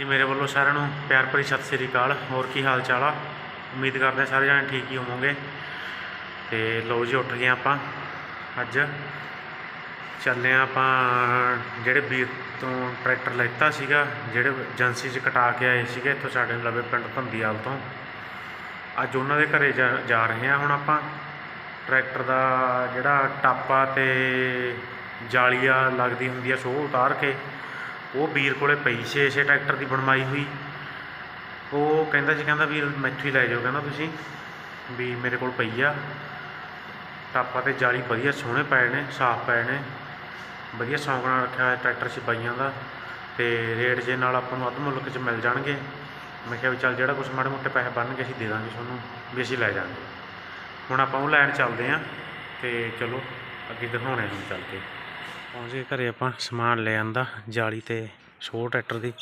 ਜੀ ਮੇਰੇ ਵੱਲੋਂ ਸਾਰਿਆਂ ਨੂੰ ਪਿਆਰ ਭਰੀ ਸਤਿ ਸ੍ਰੀ ਅਕਾਲ। ਹੋਰ ਕੀ ਹਾਲ ਚਾਲ ਆ? ਉਮੀਦ ਕਰਦੇ ਹਾਂ ਸਾਰੇ ਜਣੇ ਠੀਕ ਹੀ ਹੋਵੋਗੇ। ਤੇ ਲਓ ਜੀ, ਉੱਠ ਗਏ ਆਪਾਂ ਅੱਜ। ਚੱਲੇ ਹਾਂ ਆਪਾਂ ਜਿਹੜੇ ਵੀਰ ਤੋਂ ਟਰੈਕਟਰ ਲੈਤਾ ਸੀਗਾ, ਜਿਹੜੇ ਏਜੰਸੀ 'ਚ ਕਟਾ ਕੇ ਆਏ ਸੀਗੇ ਇੱਥੋਂ ਸਾਡੇ ਲਵੇ ਪਿੰਡ ਧੰਦੀਵਾਲ ਤੋਂ। ਅੱਜ ਉਹਨਾਂ ਦੇ ਘਰੇ ਜਾ ਜਾ ਰਹੇ ਹਾਂ ਹੁਣ ਆਪਾਂ। ਟਰੈਕਟਰ ਦਾ ਜਿਹੜਾ ਟਾਪਾ ਤੇ ਜਾਲੀਆ ਲੱਗਦੀ ਹੁੰਦੀ ਆ ਸੋ ਉਤਾਰ ਕੇ ਉਹ ਵੀਰ ਕੋਲੇ ਪਈ ਸੀ ਇਸੇ ਟਰੈਕਟਰ ਦੀ ਬਣਵਾਈ ਹੋਈ। ਉਹ ਕਹਿੰਦਾ ਸੀ ਕਹਿੰਦਾ ਵੀਰ ਮੈਥੋਂ ਹੀ ਲੈ ਜਾਓ, ਕਹਿੰਦਾ ਤੁਸੀਂ। ਵੀ ਮੇਰੇ ਕੋਲ ਪਈ ਆ। ਟਾਪਾ ਤੇ ਜਾਲੀ ਵਧੀਆ ਸੋਹਣੇ ਪਏ ਨੇ, ਸਾਫ਼ ਪਏ ਨੇ। ਵਧੀਆ ਸ਼ੌਂਕ ਨਾਲ ਰੱਖਿਆ ਹੋਇਆ ਟਰੈਕਟਰ ਸੀ ਬਾਈਆਂ ਦਾ। ਤੇ ਰੇਟ ਜੇ ਨਾਲ ਆਪਾਂ ਨੂੰ ਅੱਧ ਮੁੱਲ 'ਚ ਮਿਲ ਜਾਣਗੇ। ਮੈਂ ਕਿਹਾ ਵੀ ਚੱਲ ਜਿਹੜਾ ਕੁਛ ਮਾੜੇ ਮੋਟੇ ਪੈਸੇ ਬਣਨਗੇ, ਅਸੀਂ ਦੇ ਦਾਂਗੇ ਤੁਹਾਨੂੰ, ਵੀ ਅਸੀਂ ਲੈ ਜਾਾਂਗੇ ਹੁਣ ਆਪਾਂ ਉਹ ਲੈਣ ਚੱਲਦੇ ਆਂ ਤੇ ਚਲੋ, ਅੱਗੇ ਦਿਖਾਉਣੇ ਹੁਣ ਚੱਲ ਕੇ। ਪਹੁੰਚ ਗਏ ਘਰੇ ਆਪਾਂ ਸਮਾਨ ਲੈ ਆਂਦਾ, ਜਾਲੀ ਤੇ ਸੋ ਟਰੈਕਟਰ ਦੀ।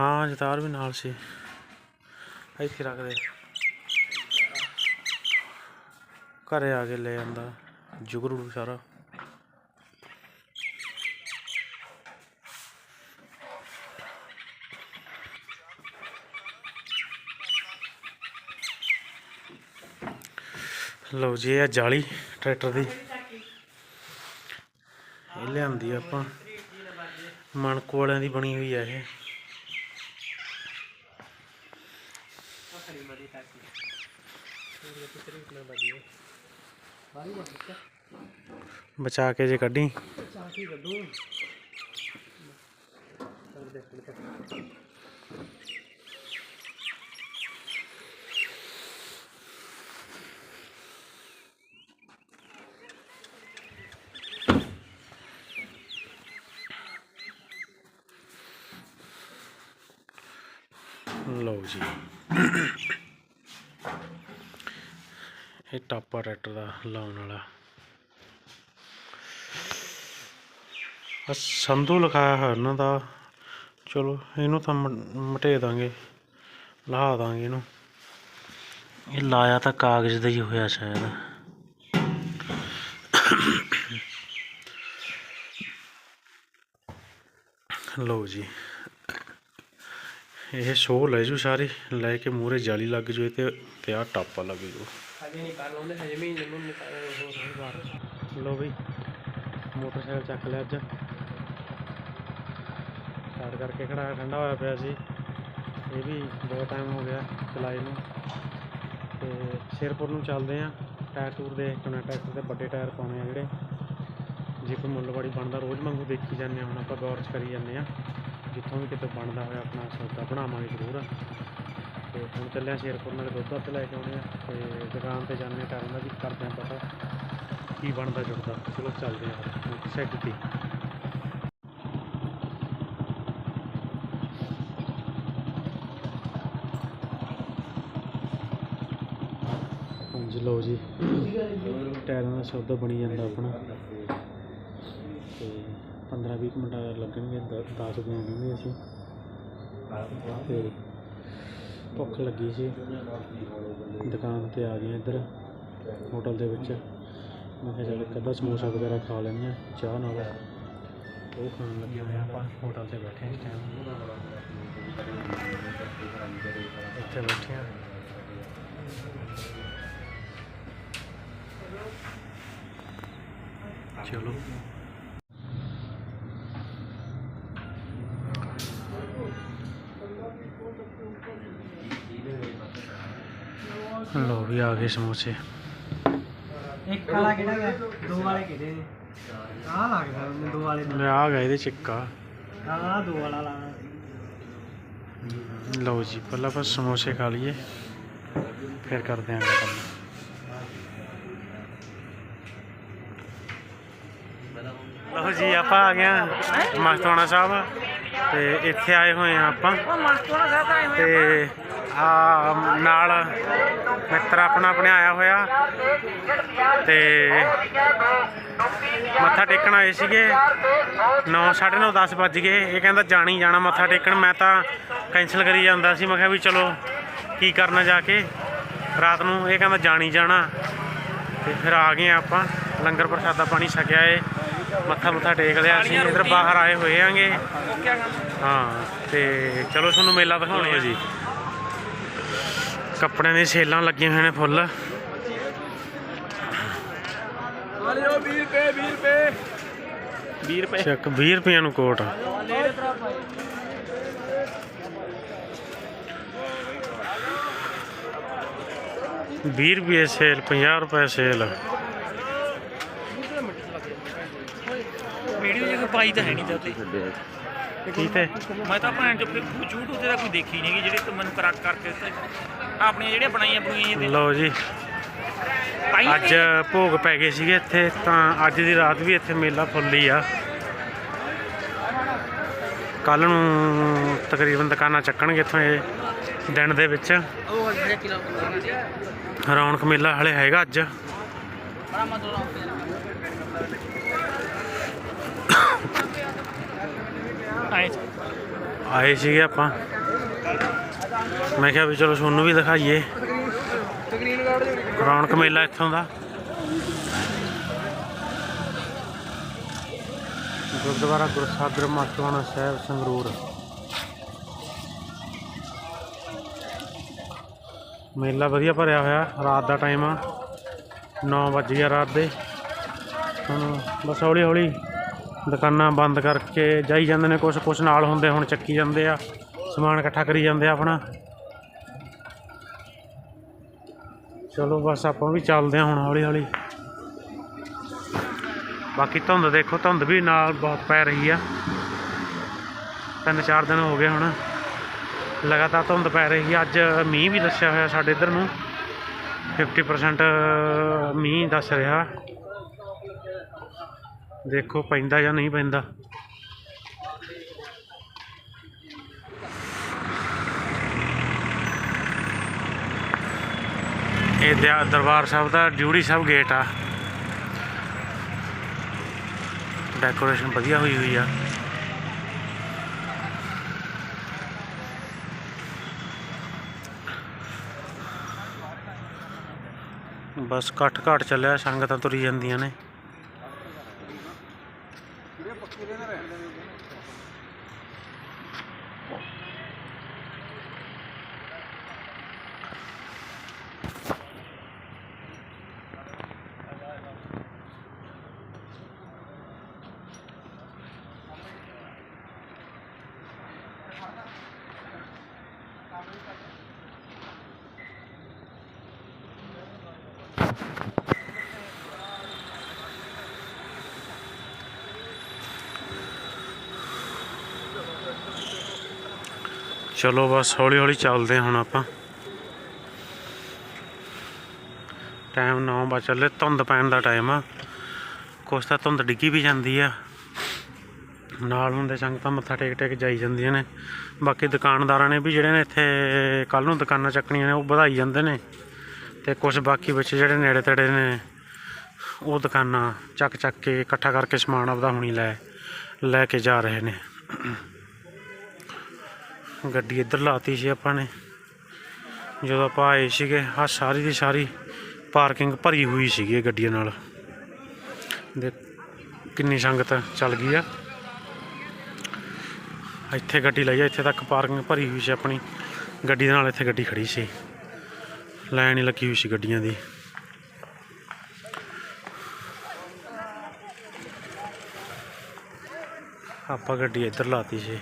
ਹਾਂ, ਜਤਾਰ ਵੀ ਨਾਲ ਸੀ। ਇੱਥੇ ਰੱਖ ਦੇ। ਘਰੇ ਆ ਕੇ ਲੈ ਆਂਦਾ, ਜੁਗਰੂ ਸਾਰਾ। ਲਓ ਜੀ, ਇਹ ਜਾਲੀ ਟਰੈਕਟਰ ਦੀ। ਇਹ ਲਿਆਂਦੀ ਆਪਾਂ। ਮਣਕੋ ਵਾਲਿਆਂ ਦੀ ਬਣੀ ਹੋਈ ਆ ਇਹ। ਬਚਾ ਕੇ ਜੇ ਕੱਢੀ। ਲਓ ਜੀ। ਇਹ ਟਾਪਾ ਟਰੈਕਟਰ ਦਾ ਲਾਉਣ ਵਾਲਾ। ਸੰਧੂ ਲਿਖਾਇਆ ਹੈ ਇਹਨਾਂ ਦਾ। ਚਲੋ, ਇਹਨੂੰ ਤਾਂ ਮਟੇ ਦਾਂਗੇ। ਲਾ ਦਾਂਗੇ ਇਹਨੂੰ। ਇਹ ਲਾਇਆ ਤਾਂ ਕਾਗਜ਼ ਦਾ ਹੀ ਹੋਇਆ ਸ਼ਾਇਦ। ਲਓ ਜੀ। ਇਹ ਸ਼ੋ ਲੈ ਜੂ ਸਾਰੇ ਲੈ ਕੇ ਮੂਰੇ ਜਾਲੀ ਲੱਗ ਜੂ ਤੇ ਤੇ ਆ ਟਾਪਾ ਲੱਗ ਜੂ। ਹਜੇ ਨਹੀਂ ਕਰ ਲਾਉਂਦੇ ਹਜੇ ਨਿਕਾਲ ਲੋ ਬਈ ਮੋਟਰਸਾਈਕਲ ਚੱਕ ਲਿਆ ਅੱਜ। ਸਟਾਰਟ ਕਰਕੇ ਖੜਾ ਠੰਡਾ ਹੋਇਆ ਪਿਆ ਸੀ। ਇਹ ਵੀ ਬਹੁਤ ਟਾਈਮ ਹੋ ਗਿਆ ਚਲਾਏ ਨੂੰ। ਤੇ ਸ਼ੇਰਪੁਰ ਨੂੰ ਚੱਲਦੇ ਆ ਟਾਇਰ ਟੂਰ ਦੇ ਕਿਉਂ ਟਰੈਕਟਰ ਦੇ ਵੱਡੇ ਟਾਇਰ ਪਾਉਣੇ ਆ ਜਿਹੜੇ। ਜੇ ਕੋਈ ਮੁੱਲਵਾੜੀ ਬਣਦਾ ਰੋਜ਼ ਵਾਂਗੂ ਦੇਖੀ ਜਾਂਦੇ ਆ ਹੁਣ ਆਪਾਂ ਗੌਰ 'ਚ ਕਰੀ ਜਾਂਦੇ ਆ। ਜਿੱਥੋਂ ਵੀ ਕਿਤੇ ਬਣਦਾ ਹੋਇਆ ਆਪਣਾ ਸੌਦਾ ਬਣਾਵਾਂਗੇ ਜ਼ਰੂਰ। ਤੇ ਹੁਣ ਚੱਲਿਆ ਸ਼ੇਰਪੁਰ, ਨਾਲ ਦੁੱਧ ਦੱਧ ਲੈ ਕੇ ਆਉਣੇ ਆ। ਤੇ ਦੁਕਾਨ ਤੇ ਜਾਂਦੇ ਆ ਟਾਇਰਾਂ ਦਾ ਵੀ ਕਰਦੇ ਆ ਪਤਾ ਕੀ ਬਣਦਾ ਜੁੜਦਾ। ਚਲੋ ਚੱਲਦੇ ਆ ਸੈੱਟ ਤੇ ਹਾਂਜੀ, ਲਓ ਜੀ। ਟਾਇਰਾਂ ਦਾ ਸੌਦਾ ਬਣੀ ਜਾਂਦਾ ਆਪਣਾ। ਤੇ 15-20 ਮਿੰਟ ਲੱਗਣਗੇ 10 ਬਣਾਉਣਗੇ ਅਸੀਂ। ਤੇ ਭੁੱਖ ਲੱਗੀ ਸੀ। ਦੁਕਾਨ ਤੇ ਆ ਗਏ ਇੱਧਰ, ਹੋਟਲ ਦੇ ਵਿੱਚ। ਮੈਂ ਕਿਹਾ ਚੱਲ ਇੱਕ ਅੱਧਾ ਸਮੋਸਾ ਵਗੈਰਾ ਖਾ ਲੈਂਦੇ ਹਾਂ, ਚਾਹ ਨਾਲ। ਉਹ ਖਾਣ ਲੱਗੇ ਹੋਏ ਆਪਾਂ, ਹੋਟਲ ਤੇ ਬੈਠੇ ਇਸ ਟਾਈਮ ਇੱਥੇ ਬੈਠੇ ਹਾਂ। ਚਲੋ। ਲੋ ਵੀ ਆ ਗਏ ਸਮੋਸੇ। ਇੱਕ ਵਾਲਾ ਕਿਹੜਾ ਗਿਆ? ਦੋ ਵਾਲੇ ਕਿਹੜੇ ਨੇ? ਆਹ ਲੱਗਦਾ ਉਹਨੇ ਦੋ ਵਾਲੇ ਲੈ ਆ ਗਿਆ ਇਹਦੇ ਚਿੱਕਾ। ਆਹ ਦੋ ਵਾਲਾ ਲਾਣਾ ਲਓ ਜੀ ਪਹਿਲਾਂ ਆਪਾਂ ਸਮੋਸੇ ਖਾ ਲਈਏ। ਫਿਰ ਕਰਦੇ ਆਂ ਕੰਮ ਲਓ ਜੀ ਆਪਾਂ ਆ ਗਏ ਆਂ ਮਸਤਵਾਣਾ ਸਾਹਿਬ। ਤੇ ਇੱਥੇ ਆਏ ਹੋਏ ਆ ਆਪਾਂ। ਤੇ ਆ ਨਾਲ ਮਿੱਤਰ ਆਪਣਾ ਆਪਣੇ ਆਇਆ ਹੋਇਆ ਤੇ ਮੱਥਾ ਟੇਕਣ ਆਏ ਸੀਗੇ। 9 9:30 10 ਵੱਜ ਗਏ। ਇਹ ਕਹਿੰਦਾ ਜਾਣੀ ਜਾਣਾ ਮੱਥਾ ਟੇਕਣ। ਮੈਂ ਤਾਂ ਕੈਂਸਲ ਕਰੀ ਜਾਂਦਾ ਸੀ। ਮੈਂ ਕਿਹਾ ਵੀ ਚਲੋ ਕੀ ਕਰਨਾ ਜਾ ਕੇ? ਰਾਤ ਨੂੰ ਇਹ ਕਹਿੰਦਾ ਜਾਣੀ ਜਾਣਾ। ਤੇ ਫਿਰ ਆ ਗਏ ਆਪਾਂ। ਲੰਗਰ ਪ੍ਰਸ਼ਾਦਾ ਪਾਣੀ ਛਕਿਆ ਏ। ਮੱਥਾ ਮੁੱਥਾ ਟੇਕ ਲਿਆ ਅਸੀਂ। ਇਧਰ ਬਾਹਰ ਆਏ ਹੋਏ ਆਂਗੇ ਹਾਂ ਤੇ ਚਲੋ ਤੁਹਾਨੂੰ ਮੇਲਾ ਦਿਖਾਉਣੇ ਆ। ਜੀ। ਕੱਪੜਿਆਂ ਦੀਆਂ ਸੇਲਾਂ ਲੱਗੀਆਂ ਹੋਈਆਂ ਨੇ ਫੁੱਲ। ਲਿਓ 20 ਰੁਪਏ 20 ਰੁਪਏ। 20 ਰੁਪਏ। ਚੱਕ 20 ਰੁਪਈਆਂ ਨੂੰ ਕੋਟ। ਵੀਹ ਰੁਪਏ ਸੇਲ 50 ਰੁਪਏ ਸੇਲ। ਵੀਡੀਓ ਜੇ ਕੋਈ ਪਾਈ ਤਾਂ ਹੈ ਨਹੀਂ ਤੇ ਕੀ ਤੇ? ਮੈਂ ਤਾਂ ਭੈਣ ਚੋਂ YouTube ਤੇ ਤਾਂ ਕੋਈ ਦੇਖੀ ਨਹੀਂ ਜਿਹੜੇ ਮੈਨੂੰ ਕਰਾ ਕਰਕੇ ਦਿੱਤੇ। ਆਪਣੀਆਂ ਜਿਹੜੀਆਂ ਬਣਾਈਆਂ ਬਣਾਈਆਂ ਲਓ ਜੀ। ਅੱਜ ਭੋਗ ਪੈ ਗਏ ਸੀਗੇ ਇੱਥੇ ਤਾਂ ਅੱਜ ਦੀ ਰਾਤ ਵੀ ਇੱਥੇ ਮੇਲਾ ਫੁੱਲ ਹੀ ਆ। ਕੱਲ ਨੂੰ ਤਕਰੀਬਨ ਦੁਕਾਨਾਂ ਚੱਕਣਗੇ ਇੱਥੋਂ ਇਹ ਦਿਨ ਦੇ ਵਿੱਚ। ਰੌਣਕ ਮੇਲਾ ਹਲੇ ਹੈਗਾ ਅੱਜ। ਆਏ ਸੀਗੇ ਆਪਾਂ। ਮੈਂ ਕਿਹਾ ਵੀ ਚਲੋ ਤੁਹਾਨੂੰ ਵੀ ਦਿਖਾਈਏ। ਰੌਣਕ ਮੇਲਾ ਇੱਥੋਂ ਦਾ। ਗੁਰਦੁਆਰਾ ਗੁਰਸਾਗਰ ਮਾਤਵਾਣਾ ਸਾਹਿਬ ਸੰਗਰੂਰ। ਮੇਲਾ ਵਧੀਆ ਭਰਿਆ ਹੋਇਆ, ਰਾਤ ਦਾ ਟਾਈਮ ਆ। 9 ਵੱਜ ਗਿਆ ਰਾਤ ਦੇ। ਹੁਣ ਬਸ ਹੌਲੀ ਹੌਲੀ ਦੁਕਾਨਾਂ ਬੰਦ ਕਰਕੇ ਜਾਈ ਜਾਂਦੇ ਨੇ ਕੁਛ ਕੁਛ ਨਾਲ ਹੁੰਦੇ ਹੁਣ ਚੱਕੀ ਜਾਂਦੇ ਆ। ਸਮਾਨ ਇਕੱਠਾ ਕਰੀ ਜਾਂਦੇ ਆ ਆਪਣਾ। ਚਲੋ ਬਸ ਆਪਾਂ ਵੀ ਚੱਲਦੇ ਹਾਂ ਹੁਣ ਹੌਲੀ ਹੌਲੀ। ਬਾਕੀ ਧੁੰਦ ਦੇਖੋ, ਧੁੰਦ ਵੀ ਨਾਲ ਬਹੁਤ ਪੈ ਰਹੀ ਆ। ਤਿੰਨ ਚਾਰ ਦਿਨ ਹੋ ਗਏ ਹੁਣ। ਲਗਾਤਾਰ ਧੁੰਦ ਪੈ ਰਹੀ ਆ। ਅੱਜ ਮੀਂਹ ਵੀ ਦੱਸਿਆ ਹੋਇਆ ਸਾਡੇ ਇੱਧਰ ਨੂੰ। 50% ਮੀਂਹ ਦੱਸ ਰਿਹਾ। ਦੇਖੋ ਪੈਂਦਾ ਜਾਂ ਨਹੀਂ ਪੈਂਦਾ। ਇਹ ਦਰਬਾਰ ਸਾਹਿਬ ਦਾ ਡਿਊੜੀ ਸਾਹਿਬ ਗੇਟ ਆ। ਡੈਕੋਰੇਸ਼ਨ ਵਧੀਆ ਹੋਈ ਹੋਈ ਆ। ਬਸ ਘੱਟ ਘੱਟ ਚੱਲਿਆ, ਸੰਗਤਾਂ ਤੁਰੀ ਜਾਂਦੀਆਂ ਨੇ। ਚਲੋ ਬਸ ਹੌਲੀ ਹੌਲੀ ਚੱਲਦੇ ਹਾਂ ਹੁਣ ਆਪਾਂ। ਟਾਈਮ 9 ਵਜੇ ਚੱਲੇ, ਧੁੰਦ ਪੈਣ ਦਾ ਟਾਈਮ ਆ। ਕੁਛ ਤਾਂ ਧੁੰਦ ਡਿੱਗੀ ਵੀ ਜਾਂਦੀ ਆ। ਨਾਲ ਹੁੰਦੇ ਸੰਗਤਾਂ ਮੱਥਾ ਟੇਕ ਟੇਕ ਜਾਈ ਜਾਂਦੀਆਂ ਨੇ। ਬਾਕੀ ਦੁਕਾਨਦਾਰਾਂ ਨੇ ਵੀ ਜਿਹੜੇ ਨੇ ਇੱਥੇ ਕੱਲ ਨੂੰ ਦੁਕਾਨਾਂ ਚੱਕਣੀਆਂ ਨੇ, ਉਹ ਵਧਾਈ ਜਾਂਦੇ ਨੇ। ਤੇ ਕੁਝ ਬਾਕੀ ਬੱਚੇ ਜਿਹੜੇ ਨੇੜੇ ਤੇੜੇ ਨੇ, ਉਹ ਦੁਕਾਨਾਂ ਚੱਕ ਚੱਕ ਕੇ ਇਕੱਠਾ ਕਰਕੇ ਸਮਾਨ ਆਪਦਾ ਹੁਣੀ ਲੈ ਲੈ ਕੇ ਜਾ ਰਹੇ ਨੇ। ਗੱਡੀ ਇੱਧਰ ਲਾਤੀ ਸੀ ਆਪਾਂ ਨੇ। ਜਦੋਂ ਆਪਾਂ ਆਏ ਸੀਗੇ ਆ ਸਾਰੀ ਦੀ ਸਾਰੀ ਪਾਰਕਿੰਗ ਭਰੀ ਹੋਈ ਸੀਗੀ ਇਹ ਗੱਡੀਆਂ ਨਾਲ। ਦੇ ਕਿੰਨੀ ਸੰਗਤ ਚੱਲ ਗਈ ਆ। ਇੱਥੇ ਗੱਡੀ ਲਈ ਆ, ਇੱਥੇ ਤੱਕ ਪਾਰਕਿੰਗ ਭਰੀ ਹੋਈ ਸੀ ਆਪਣੀ। ਗੱਡੀ ਦੇ ਨਾਲ ਇੱਥੇ ਗੱਡੀ ਖੜੀ ਸੀ। ਲਾਈਨ ਹੀ ਲੱਗੀ ਹੋਈ ਸੀ ਗੱਡੀਆਂ ਦੀ। ਆਪਾਂ ਗੱਡੀ ਇੱਧਰ ਲਾਤੀ ਸੀ।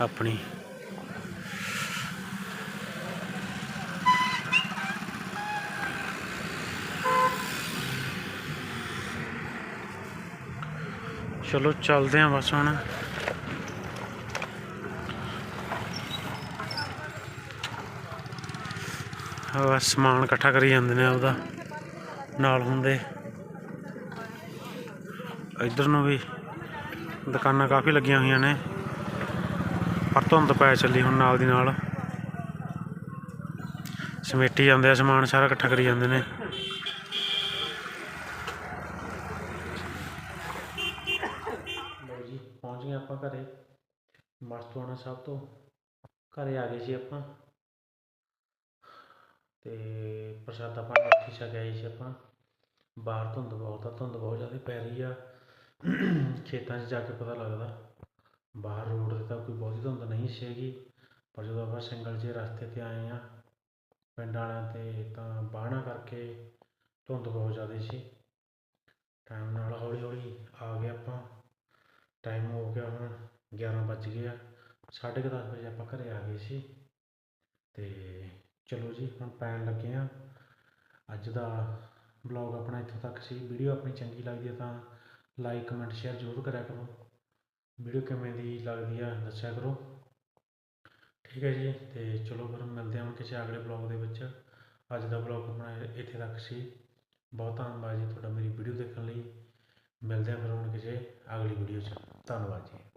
ਆਪਣੀ। ਚਲੋ ਚੱਲਦੇ ਆਂ ਬਸ ਹੁਣ। ਸਮਾਨ ਇਕੱਠਾ ਕਰੀ ਜਾਂਦੇ ਨੇ ਉਹਦਾ ਨਾਲ ਹੁੰਦੇ। ਇੱਧਰ ਨੂੰ ਵੀ ਦੁਕਾਨਾਂ ਕਾਫੀ ਲੱਗੀਆਂ ਹੋਈਆਂ ਨੇ। ਪਰ ਧੁੰਦ ਪੈ ਚੱਲੀ ਹੁਣ ਨਾਲ ਦੀ ਨਾਲ। ਸਮੇਟੀ ਜਾਂਦੇ ਆ ਸਮਾਨ, ਸਾਰਾ ਇਕੱਠਾ ਕਰੀ ਜਾਂਦੇ ਨੇ। ਜੀ, ਪਹੁੰਚ ਗਏ ਆਪਾਂ ਘਰੇ। ਮਸਤਵਾਣਾ ਸਾਹਿਬ ਤੋਂ। ਘਰੇ ਆ ਗਏ ਸੀ ਆਪਾਂ। ਤੇ ਪ੍ਰਸ਼ਾਦਾ ਪਾਣੀ ਉੱਥੇ ਛਕ ਆਏ ਸੀ ਆਪਾਂ। ਬਾਹਰ ਧੁੰਦ ਬਹੁਤ ਆ, ਧੁੰਦ ਬਹੁਤ ਜ਼ਿਆਦਾ ਪੈ ਰਹੀ ਆ। ਖੇਤਾਂ 'ਚ ਜਾ ਕੇ ਪਤਾ ਲੱਗਦਾ, ਬਾਹਰ ਰੋਡ 'ਤੇ ਤਾਂ ਕੋਈ ਬਹੁਤੀ ਧੁੰਦ ਨਹੀਂ ਸੀ ਹੈਗੀ। ਪਰ ਜਦੋਂ ਆਪਾਂ ਸਿੰਗਲ ਜੇ ਰਸਤੇ 'ਤੇ ਆਏ ਆ, ਪਿੰਡ ਵਾਲਿਆਂ 'ਤੇ ਤਾਂ ਬਾਹਣਾ ਕਰਕੇ ਧੁੰਦ ਬਹੁਤ ਜ਼ਿਆਦਾ ਸੀ। ਟਾਈਮ ਨਾਲ ਹੌਲੀ ਹੌਲੀ ਆ ਗਏ ਆਪਾਂ। ਟਾਈਮ ਹੋ ਗਿਆ ਹੁਣ 11 ਵੱਜ ਗਏ ਆ। ਸਾਢੇ ਕੁ ਦਸ ਵਜੇ ਆਪਾਂ ਘਰੇ ਆ ਗਏ ਸੀ। ਤੇ ਚਲੋ ਜੀ, ਹੁਣ ਪੈਣ ਲੱਗੇ ਆ। ਅੱਜ ਦਾ ਬਲੌਗ ਆਪਣਾ ਇੱਥੋਂ ਤੱਕ ਸੀ। ਵੀਡੀਓ ਆਪਣੀ ਚੰਗੀ ਲੱਗਦੀ ਹੈ ਤਾਂ ਲਾਈਕ ਕਮੈਂਟ ਸ਼ੇਅਰ ਜ਼ਰੂਰ ਕਰਿਆ ਕਰੋ। ਵੀਡੀਓ ਕਿਵੇਂ ਦੀ ਲੱਗਦੀ ਆ, ਦੱਸਿਆ ਕਰੋ। ਠੀਕ ਹੈ ਜੀ, ਤੇ ਚਲੋ ਫਿਰ ਮਿਲਦੇ ਹਾਂ ਹੁਣ ਕਿਸੇ ਅਗਲੇ ਬਲੌਗ ਦੇ ਵਿੱਚ। ਅੱਜ ਦਾ ਬਲੌਗ ਆਪਣਾ ਇੱਥੇ ਤੱਕ ਸੀ। ਬਹੁਤ ਧੰਨਵਾਦ ਜੀ ਤੁਹਾਡਾ ਮੇਰੀ ਵੀਡੀਓ ਦੇਖਣ ਲਈ। ਮਿਲਦੇ ਹਾਂ ਫਿਰ ਹੁਣ ਕਿਸੇ ਅਗਲੀ ਵੀਡੀਓ 'ਚ। ਧੰਨਵਾਦ ਜੀ।